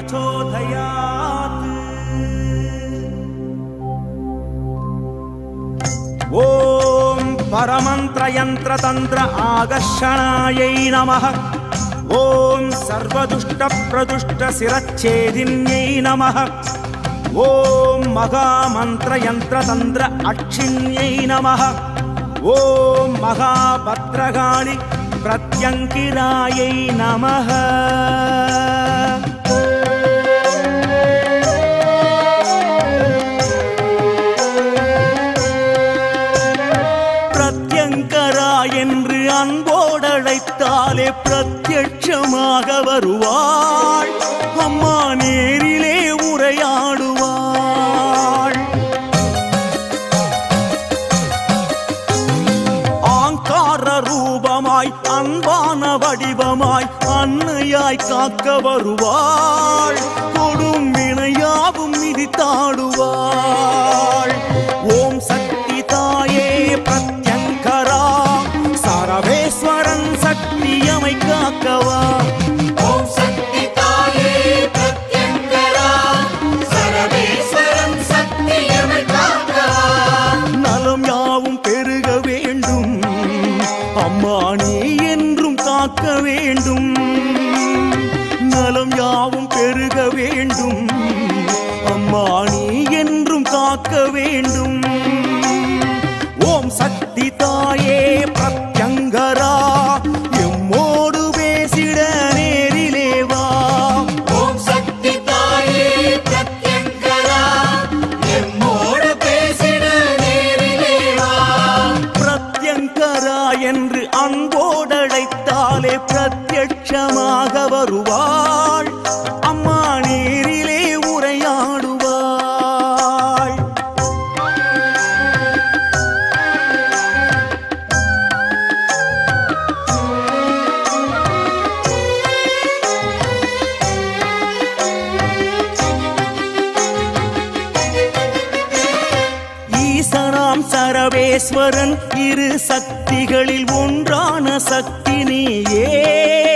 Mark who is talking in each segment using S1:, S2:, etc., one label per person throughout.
S1: प्रचोदयात् ॐ परमन्त्रयन्त्रतन्त्र आकर्षणायै नमः ॐ सर्वदुष्टप्रदुष्टशिरच्छेदिन्यै नमः ॐ महामन्त्रयन्त्रतन्त्र अक्षिण्यै नमः ॐ महाभद्रकाळि प्रत्यङ्किरायै नमः ஆர ரூபமாய் அன்பான வடிவமாய் அன்னையாய் காக்க வருவாள். கொடும் வினையாவும் மிதித்தாடுவாள் ஓம் சக்தி தாயே பிரத்யங்கரா சரவேஸ்வரன் சக்தியமை காக்கவா காக்க வேண்டும். ஓம் சக்தி தாயே பிரத்யங்கரா எம்மோடு பேசிட நேரிலே வா.
S2: ஓம் சக்தி தாயே பிரத்யங்கரா எம்மோடு பேசிட நேரிலே வா.
S1: பிரத்யங்கரா என்று அன்போடழைத்தாலே பிரத்யட்சமாக வருவாள். சரவேஸ்வரன் இரு சக்திகளில் ஒன்றான சக்தி நீயே.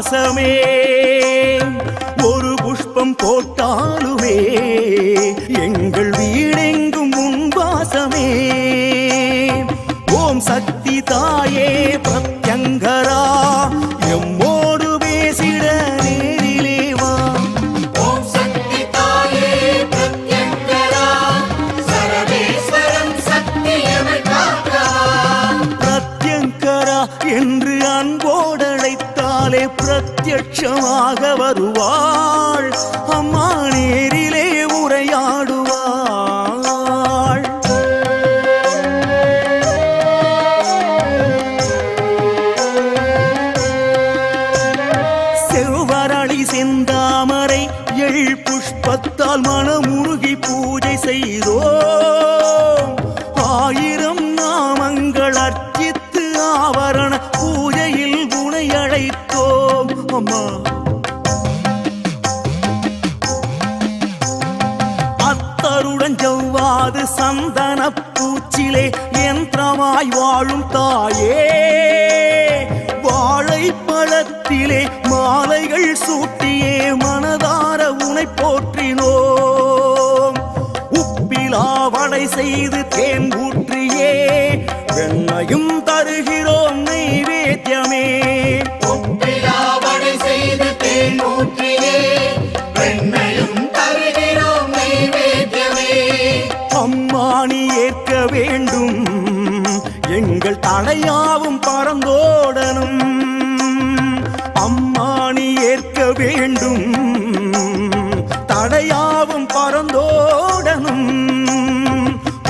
S2: பாசமே.
S1: ஒரு புஷ்பம் போட்டாலுமே பிரத்யட்சமாக வருவாள். அம்மா நேரிலே உரையாடுவாள். செவ்வரளி செந்தாமரை எள் புஷ்பத்தால் மனமுருகி பூஜை செய்தோ ஜவ்வாது சந்தன பூச்சிலே யந்திரமாய் வாழும் தாயே. வாழைப்பழத்திலே மாலைகள் சூட்டியே மனதார உனை போற்றினோம். உப்பிலாவடை செய்து தேன் ஊற்றியே. வெண்ணையும் தருகிறோம்
S2: மலையாவும் பறந்தோடனும்
S1: அம்மானி ஏற்க வேண்டும். தடையாவும் பறந்தோடனும்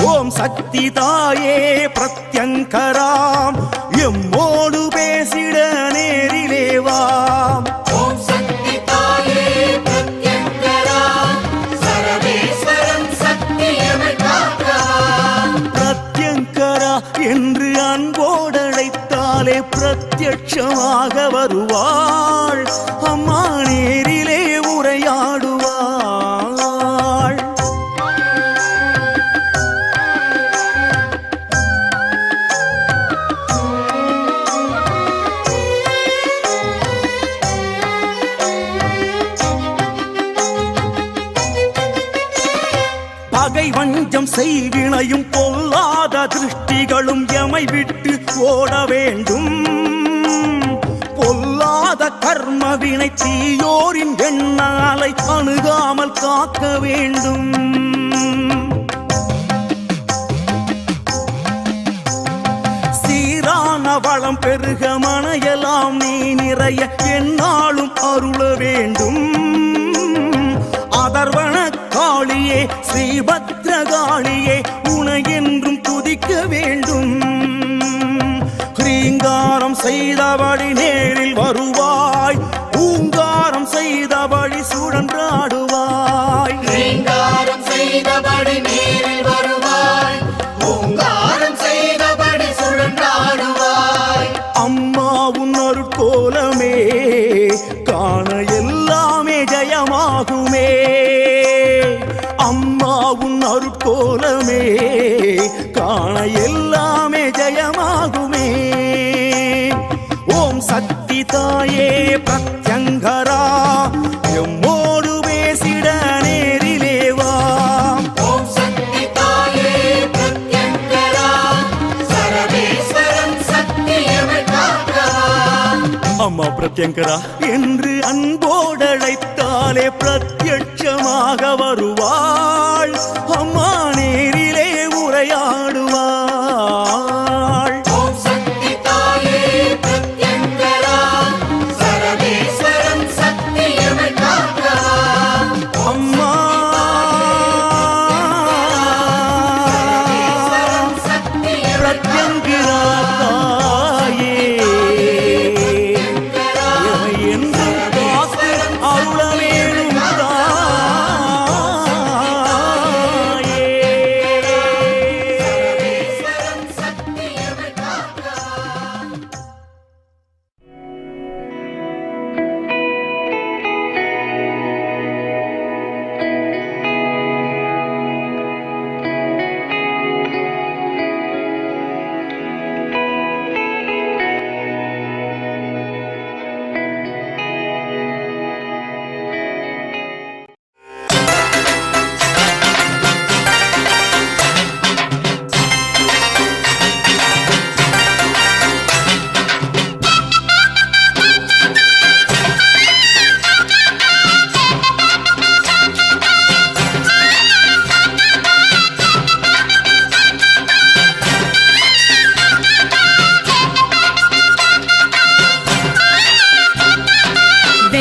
S1: ஓம் சக்தி தாயே
S2: பிரத்யங்கரா.
S1: பிரத்யட்சமாக வருவாள். அம்மா நேரிலே உரையாடுவாள். பகை வஞ்சம் செய்வினையும் பொல்லாத திருஷ்டிகளும் எமை விட்டு ஓட வேண்டும். பொல்லாத கர்மவினை தீயோரின் எண்ணாலை அணுகாமல் காக்க வேண்டும். சீரான வளம் பெருக மனையெல்லாம் நீ நிறைய என்னாலும் அருள வேண்டும். அதர்வன காளியே ஸ்ரீபத்ரகாளியே செய்தபடி நேரில் வருவாய். பூங்காரம் செய்தபடி சுழன்றாடுவாய்.
S2: ரீங்காரம் செய்தபடி நேரில் வருவாய். பூங்காரம் செய்தபடி சுழன்றாடுவாய்.
S1: அம்மா உன் அருட்கோலமே காண எல்லாமே ஜெயமாகுமே. அம்மா உன் அருட்கோலமே காண எல்லாமே தாயே பிரத்யங்கரா எம்மோடு பேசிட நேரிலே
S2: காக்கா.
S1: அம்மா பிரத்யங்கரா என்று அன்போடழைத்தாலே பிரத்யட்சமாக வருவாள். அம்மா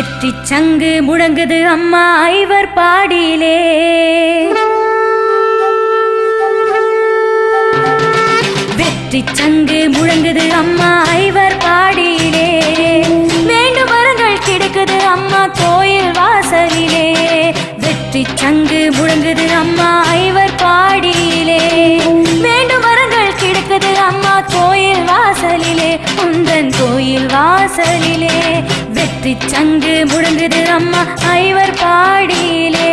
S3: வெற்றி சங்கு முழங்குது அம்மா ஐவர் பாடியிலே. வெற்றி சங்கு முழங்குது அம்மா ஐவர் பாடியிலே. வேண்டும் வரங்கள் கிடைக்குது அம்மா கோயில் வாசலிலே. வெற்றி சங்கு முழங்குது அம்மா ஐவர் வெற்றி சங்கு முழங்குது அம்மா ஐவர் பாடியிலே.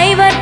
S3: ஐவர்